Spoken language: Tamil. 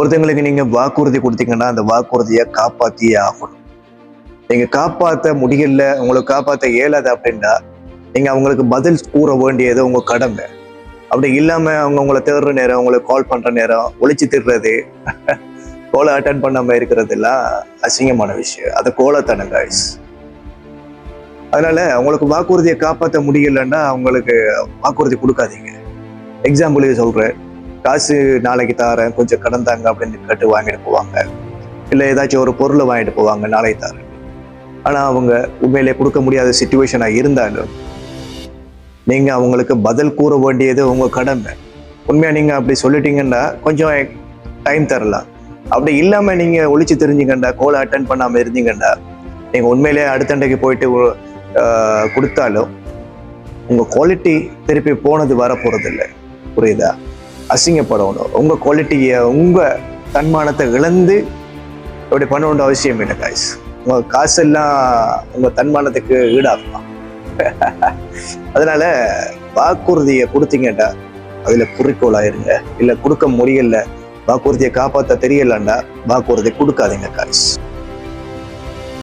ஒருத்தங்களுக்கு நீங்க வாக்குறுதி கொடுத்தீங்கன்னா அந்த வாக்குறுதியை காப்பாத்தியே ஆகணும். நீங்க காப்பாத்த முடியல உங்களுக்கு காப்பாத்த இயலாது அப்படின்னா நீங்க அவங்களுக்கு பதில் கூற வேண்டியது உங்க கடமை. அப்படி இல்லாம அவங்க உங்களை தேடுற நேரம் உங்களுக்கு கால் பண்ற நேரம் ஒழிச்சு திடுறது கோலை அட்டன் பண்ணாம இருக்கிறது எல்லாம் அசிங்கமான விஷயம். அது கோலத்தனம் guys. அதனால அவங்களுக்கு வாக்குறுதியை காப்பாற்ற முடியலன்னா அவங்களுக்கு வாக்குறுதி கொடுக்காதீங்க. எக்ஸாம்பிளுக்கு சொல்றேன். காசு நாளைக்கு தாரேன் கொஞ்சம் கடன் தாங்க அப்படின்னு கேட்டு வாங்கிட்டு போவாங்க. இல்லை ஏதாச்சும் ஒரு பொருளை வாங்கிட்டு போவாங்க நாளைக்கு தாரேன். ஆனால் அவங்க உண்மையிலே கொடுக்க முடியாத சுச்சுவேஷனாக இருந்தாலும் நீங்கள் அவங்களுக்கு பதில் கூற வேண்டியது உங்கள் கடமை. உண்மையாக நீங்கள் அப்படி சொல்லிட்டீங்கன்னா கொஞ்சம் டைம் தரலாம். அப்படி இல்லாமல் நீங்கள் ஒழிச்சு தெரிஞ்சீங்கண்டா கோலை அட்டன் பண்ணாமல் இருந்தீங்கண்டா நீங்கள் உண்மையிலே அடுத்தண்டைக்கு போயிட்டு கொடுத்தாலும் உங்கள் குவாலிட்டி திருப்பி போனது வர போகிறதில்ல புரியுதா? அசிங்கப்படணும். உங்கள் குவாலிட்டியை உங்கள் தன்மானத்தை இழந்து அப்படி பண்ண வேண்டிய அவசியம் இல்லை காய்ஸ் உங்கள் காசெல்லாம் உங்கள் தன்மானத்துக்கு ஈடாகலாம் அதனால் வாக்குறுதியை கொடுத்தீங்கடா. அதில் குறிக்கோளாக இருங்க இல்லை கொடுக்க முடியல. வாக்குறுதியை காப்பாற்ற தெரியலண்டா வாக்குறுதி கொடுக்காதீங்க காய்ஸ்